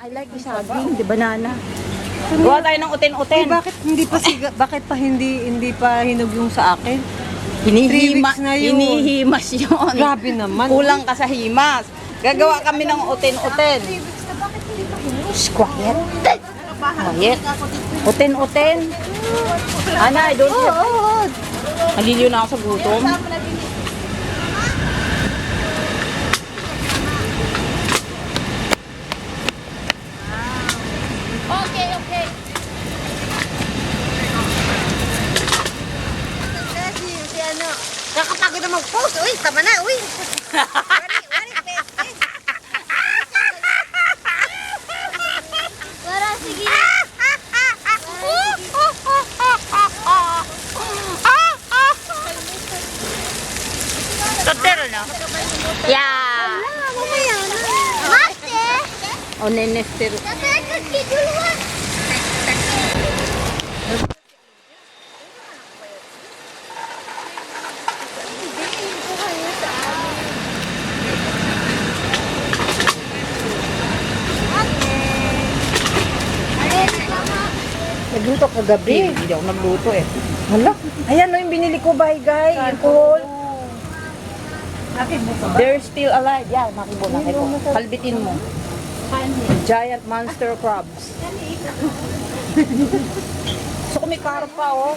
I like the saging, the banana. Gawa tayo ng uten-uten. Bakit hindi pa siga, bakit pa hindi hindi pa hinog yung sa akin? Hinihima, na yun. hinihimas yun. Grabe naman. Kulang ka sa himas. Gagawa kami ng uten-uten. Shh, quiet. Quiet. Uten-uten. Ana, I don't have... Naliliw na ako sa gutom. Si, si ano, kakapagod na mag-post. Uy, tama na, uy. Wari, wari, peste. Para, sige na. Totero na. Yeah. Mamaya na. Mate! O, nenester. Tatay ka schedule Nagluto kagabi. Hindi ako nagluto eh. Hala. Ayan o yung binili ko, bye guy. Yung kuhol. They're still alive. Yeah, makibo, makibo. Kalbitin mo. Giant monster crabs. so, kung may karpa, oh.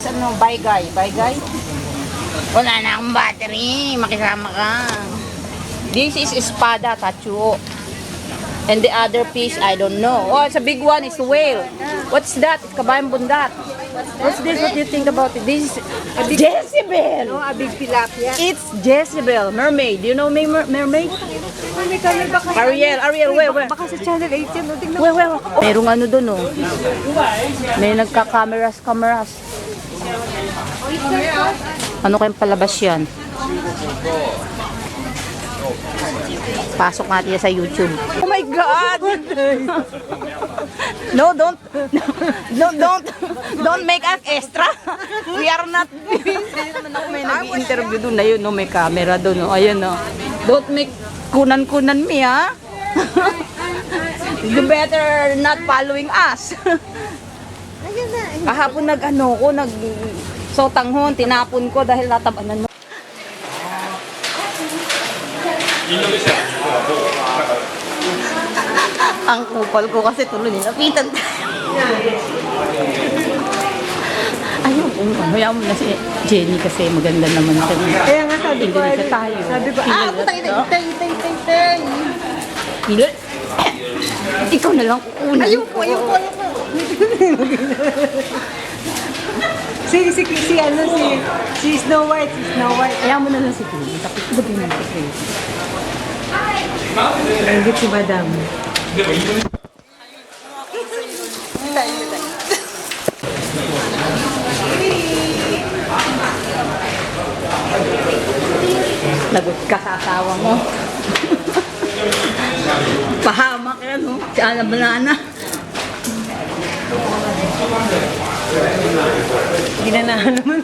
Ano, bye guy, bye guy. Wala na akong battery. Makisama ka. This is espada, tachuo. And the other piece, I don't know. Oh, it's a big one. It's a whale. What's that? It's kabayang bundat. What's this? What do you think about it? This is Jezebel. No, a big tilapia. It's Jezebel, mermaid. Do you know may mer- mermaid? Ariel, Ariel, where, where? baka sa channel 18 no tingnan Where, where? Merong ano doon, oh. May nagka-cameras, cameras. Ano kayong palabas yan? Pasok natin sa YouTube. Oh my God! no, don't, no, don't, don't make us extra. We are not, may nag-interview doon na yun, no, may camera doon, no, ayun, no. Don't make kunan-kunan me, ha? You better not following us. Kahapon nag ano ko, nag sotanghon, tinapon ko dahil natabanan mo. Ang kupal ko kasi tuloy nilapitan tayo. Ayun, um, hayaan mo na si Jenny kasi maganda naman siya. Kaya nga sabi ko, Hindi na tayo. sabi ko, ah, ina, tayo. itay, itay, itay. Hila. Ikaw na lang kukunin. Ayoko, ayoko, ayoko. si, si, si, ano, si, si Snow White, si Snow White. Hayaan mo na lang si Jenny. Tapos gabi na si Crazy. Nandit si Madam. Lagot ka sa asawa mo. Pahamak yan, no? Si Ana Banana. Ginanahan naman.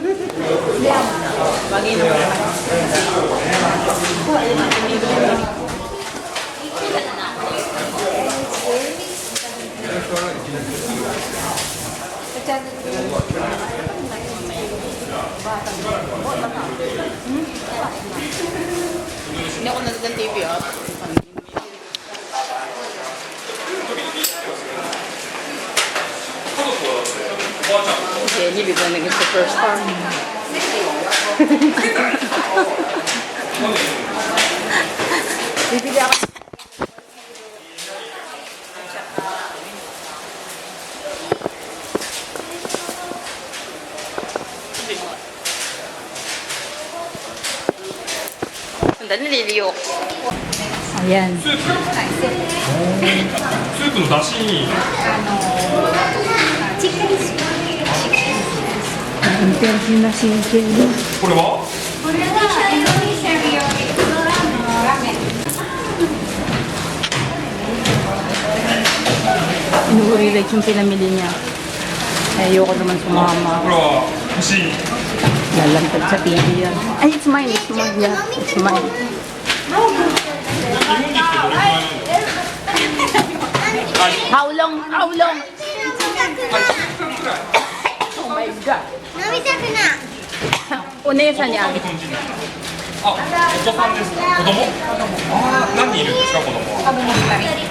Hindi ako Okay, you'll be winning against the first time. Bibili ako. Sandali, nililiyok. Ayan. 스프 다시 치킨 스프 Interview na si Jenny. これは Inuulit yung pinamili niya. Eh, ayoko naman こ sumama. れは欲しい Lalantad sa TV yan. Ay, it's mine, it's mine. Yeah, it's mine. 日本に来てどれくらいなんですか How long? How long? Oh my God. 飲みたくない。お姉さんにあげて。あ、お子さんです。子供？あー、何人いるんですか、子供は？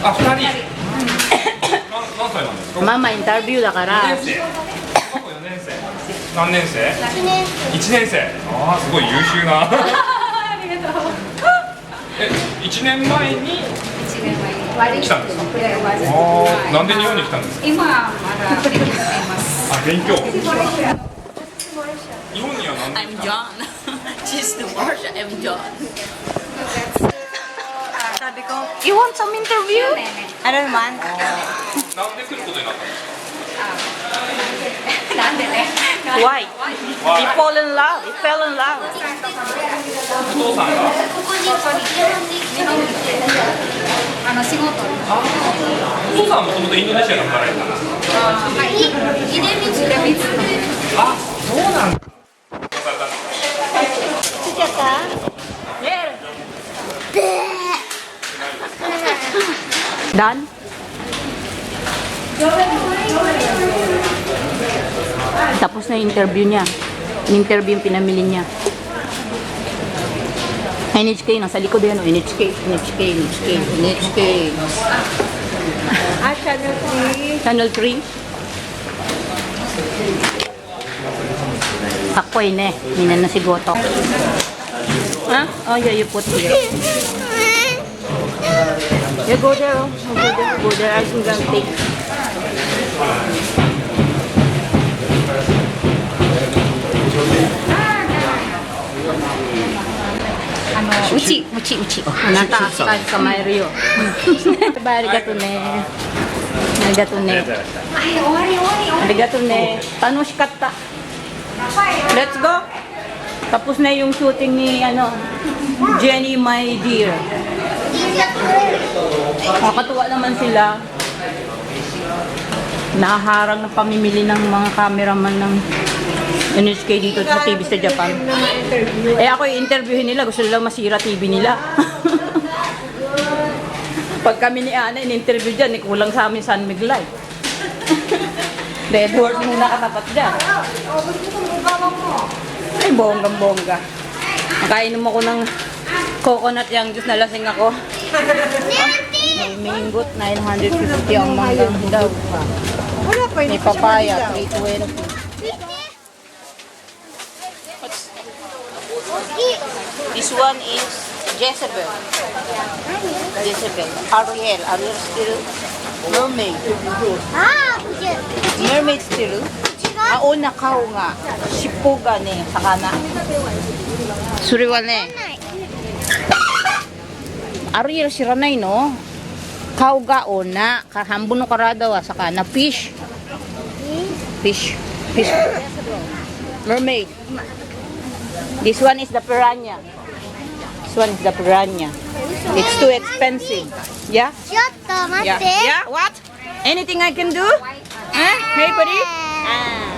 あ、二人。な何歳なんですか？ママインタビューだから四年生。過去四年生。何年生？一年一年生。ああ、すごい優秀な。え、一年前に？来たんですか？ああ、なんで日本に来たんですか？今はまだ勉強しています。あ、勉強。日本には何で I'm John. She's the Marsha. I'm John. Sabi ko, You want some interview? ano naman? なんで来ることになったんですか。なんでね。 Why? He fall in love. He fell in love. お父さんが。あの仕事。お父さんはもともとインドネシアで働いてたんですか。出光あ、そうなんだ。 ha? Here! Done? Tapos na yung interview niya. Yung interview yung pinamili niya. NHK, nasa likod yan. Oh. NHK, NHK, NHK, NHK. Ah, Channel 3. Channel 3. Ako yun eh. Minan na si Goto. Ha? Oh, yeah, you put here. You go there, oh. You go there, go there. I think I'll take. Uchi, uchi, uchi. Mario. Arigato ne. Arigato ne. Arigato ne. Tanoshikatta. Let's go. Tapos na yung shooting ni ano, Jenny my dear. Nakakatuwa naman sila. Naharang ng pamimili ng mga cameraman ng NHK dito sa TV sa Japan. Eh ako yung interviewin nila, gusto nila masira TV nila. Pag kami ni Ana, in-interview dyan, eh, kulang sa amin San Miglay. The Edwards muna katapat dyan. Ay, bonggang-bongga. Nakainom ako ng coconut yung juice na lasing ako. May minggot, 950 ang manggang daw. Wala pa, May papaya, maligaw. 320. This one is Jezebel. Jezebel. Ariel. Ariel still mermaid. ああ、こっち。 Mermaid still. Auna kao nga. Shippo ga ne, sakana. Suri wa ne. Ariel shiranai no. Kao ga ona. Hanbun no karada wa sakana. Fish. Fish. Fish. Mermaid. This one is the piranha. This one is the piranha. It's too expensive. Yeah? ちょっと待 Yeah. って。 Yeah. What? Anything I can do? Huh? Hey, buddy. Ah.